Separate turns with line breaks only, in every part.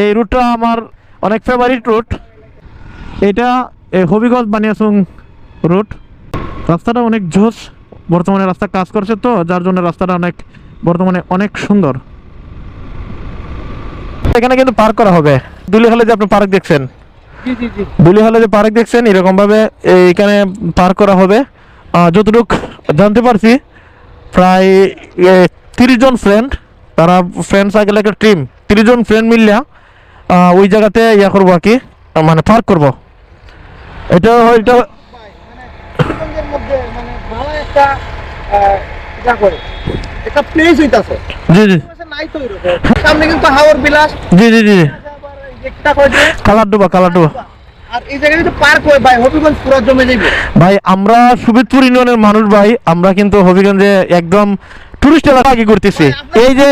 এই রুটটা আমার অনেক ফেভারিট রুট এটা হবিগঞ্জ বানিয়াসুং রুট রাস্তাটা অনেক ঝোস বর্তমানে রাস্তা কাজ করছে তো যার জন্য রাস্তাটা অনেক বর্তমানে অনেক সুন্দর। এখানে কিন্তু পার্ক করা হবে। দুলি হলে যে আপনি পার্ক দেখছেন।
জি জি
যে পার্ক দেখছেন এরকম ভাবে এখানে পার্ক করা হবে। যতটুক জানতে পারছি প্রায় তিরিশ জন ফ্রেন্ড তারা ফ্রেন্ড সাইকেল একটা টিম তিরিশ জন ফ্রেন্ড মিললে ওই জায়গাতে ইয়া করব আর কি মানে পার্ক করব। এটা এটা
হবিগঞ্জের মধ্যে মানে ভালো একটা আহ, ইয়া করে একটা প্লেস হইতাছে।
জি জি।
নাই তো এরকম সামনে কিন্তু হাওর বিলাস।
জি জি জি
আবার এই যে একটা করে দিয়ে
কালার ডুবা কালার ডুবা।
আর এই জায়গায় যদি পার্ক হয় ভাই
আমরা সুবিদপুর ইউনিয়নের মানুষ ভাই আমরা কিন্তু হবিগঞ্জে একদম টুরিস্ট এলাকা করতেছি এই যে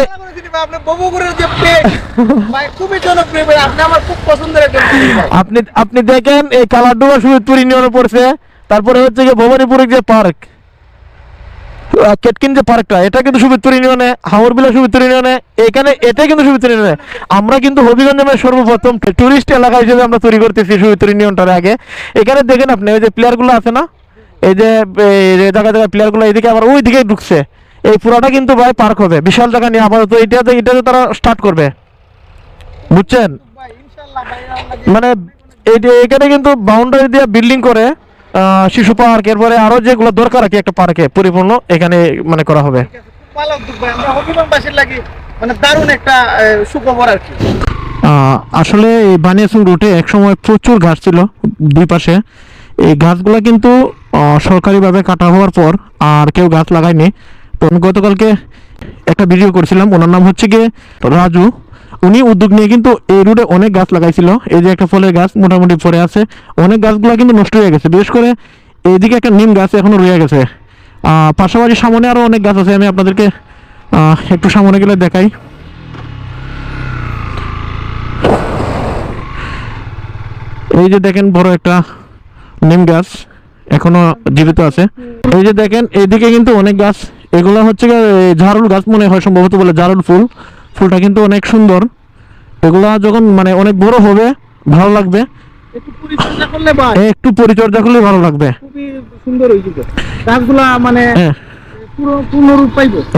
আপনি
দেখেন, এই কালারডুবা সুবিদপুর ইউনিয়নে পড়ছে, তারপরে হচ্ছে গিয়ে ভবানীপুরের যে পার্ক কেটকিন যে পার্কটা, এটা কিন্তু সুবিদপুর ইউনিয়নে হাওরবিলা সুবিদপুর ইউনিয়নে এখানে এটা কিন্তু সুবিদপুর ইউনিয়নে আমরা কিন্তু হবিগঞ্জে সর্বপ্রথম টুরিস্ট এলাকা হিসেবে আমরা তৈরি করতেছি সুবিদপুর ইউনিয়নটার আগে। এখানে দেখেন আপনি, ওই যে প্লেয়ারগুলো আছে না, এই যে জায়গায় জায়গায় প্লেয়ারগুলো এইদিকে আবার ওই দিকে ঢুকছে। এই পুরাটা কিন্তু ভাই পার্ক হবে। বিশাল জায়গা নিয়ে আপাতত এটাতে এটাতে তারা স্টার্ট করবে। বুঝছেন? মানে এখানে কিন্তু বাউন্ডারি দিয়ে বিল্ডিং করে আহ, শিশু পার্ক এরপরে আরও যেগুলো দরকার আর কি একটা পার্কে পরিপূর্ণ এখানে মানে করা হবে।
আছে, মানে
আসলে এই বানিয়াসুং রুটে একসময় প্রচুর ঘাস ছিল দুই পাশে। এই গাছগুলো কিন্তু সরকারিভাবে কাটা হওয়ার পর আর কেউ গাছ লাগায়নি। আমি গতকালকে একটা ভিডিও করেছিলাম, ওনার নাম হচ্ছে গিয়ে রাজু। উনি উদ্যোগ নিয়ে কিন্তু এই রুটে অনেক গাছ লাগাইছিল। এই যে একটা ফলের গাছ মোটামুটি পড়ে আছে। অনেক গাছগুলো কিন্তু নষ্ট হয়ে গেছে। বিশেষ করে এইদিকে একটা নিম গাছ এখনও রয়ে গেছে। পাশাপাশি সামনে আরও অনেক গাছ আছে। আমি আপনাদেরকে একটু সামনে গেলে দেখাই। এই যে দেখেন বড় একটা নিম গাছ এখনও জীবিত আছে। এই যে দেখেন, এইদিকে কিন্তু অনেক গাছ এগুলো হচ্ছে ঝাড়ুল গাছ মনে হয় সম্ভবত বলে ঝাড়ুল ফুল। ফুলটা কিন্তু অনেক সুন্দর। এগুলা যখন মানে অনেক বড় হবে ভালো লাগবে।
একটু পরিচর্যা করলে
ভালো লাগবে।
খুবই সুন্দর গাছগুলা মানে
হ্যাঁ।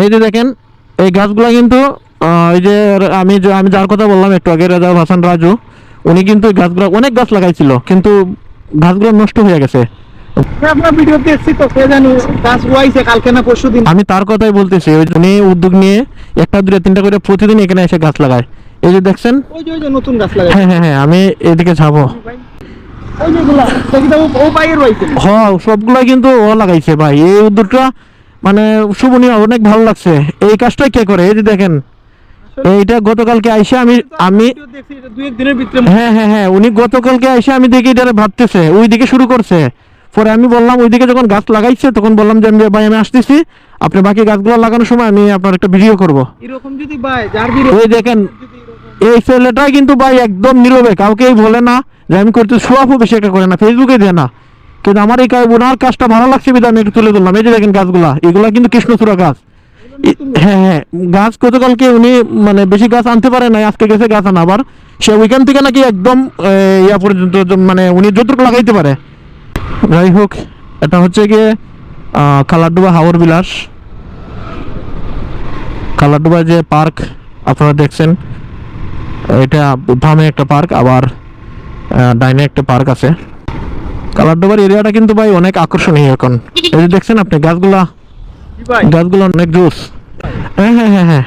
এই যে দেখেন এই গাছগুলা কিন্তু এই যে আমি আমি যার কথা বললাম একটু আগে রাজা হাসান রাজু উনি কিন্তু গাছগুলা অনেক গাছ লাগাইছিল কিন্তু গাছগুলো নষ্ট হয়ে গেছে।
দিন।
আমি তার কথাই বলতেছি উনি উদ্যোগ নিয়ে একটা দুটা তিনটা করে প্রতিদিন এখানে এসে গাছ লাগায়। এই যে দেখছেন?
নতুন গাছ
হ্যাঁ হ্যাঁ হ্যাঁ আমি এদিকে যাব।
ওই যে গুলা সেটা ও- ও পাইয়ের রয়েছে।
হ সবগুলা কিন্তু ও লাগাইছে ভাই। এই উদ্যোগটা মানে শুভনীয় অনেক ভালো লাগছে। এই কাজটা কে করে? এই যে দেখেন। এইটা গতকালকে আইসে আমি আমি হ্যাঁ হ্যাঁ হ্যাঁ উনি গতকালকে এসে আমি দেখি এটা ভাবতেছে ওই দিকে শুরু করছে। পরে আমি বললাম ওইদিকে যখন গাছ লাগাইছে তখন বললাম যে আমি ভাই আমি আসতেছি। আপনি বাকি গাছগুলো লাগানোর সময় আমি আপনার একটা ভিডিও করব।
এরকম যদি ভাই যার ভিডিও
দেখেন এই ছেলেটা কিন্তু ভাই একদম নীরবে কাউকেই বলে না যে আমি করতে সোয়াফও বেশি একটা করে না ফেসবুকে দেয় না। কিন্তু আমার এই কাজ- ওনার কাজটা ভালো লাগছে বিধায় আমি একটু তুলে ধরলাম। এই যে দেখেন গাছগুলা এগুলা কিন্তু কৃষ্ণচূড়া গাছ। হ্যাঁ হ্যাঁ গাছ গতকালকে উনি মানে বেশি গাছ আনতে পারে নাই আজকে গেছে গাছ আনা আবার সে ওইখান থেকে নাকি একদম ইয়া পর্যন্ত মানে উনি যতটুকু লাগাইতে পারে। যাই হোক এটা হচ্ছে গিয়ে কালারডুবা হাওর বিলাস। কালারডুবা যে পার্ক আপনারা দেখছেন এটা বামে একটা পার্ক আবার ডাইনে একটা পার্ক আছে। কালারডোবার এরিয়াটা কিন্তু ভাই অনেক আকর্ষণীয় এখন। এই যে দেখছেন আপনি গাছগুলা গাছগুলো অনেক জুস। হ্যাঁ হ্যাঁ হ্যাঁ হ্যাঁ।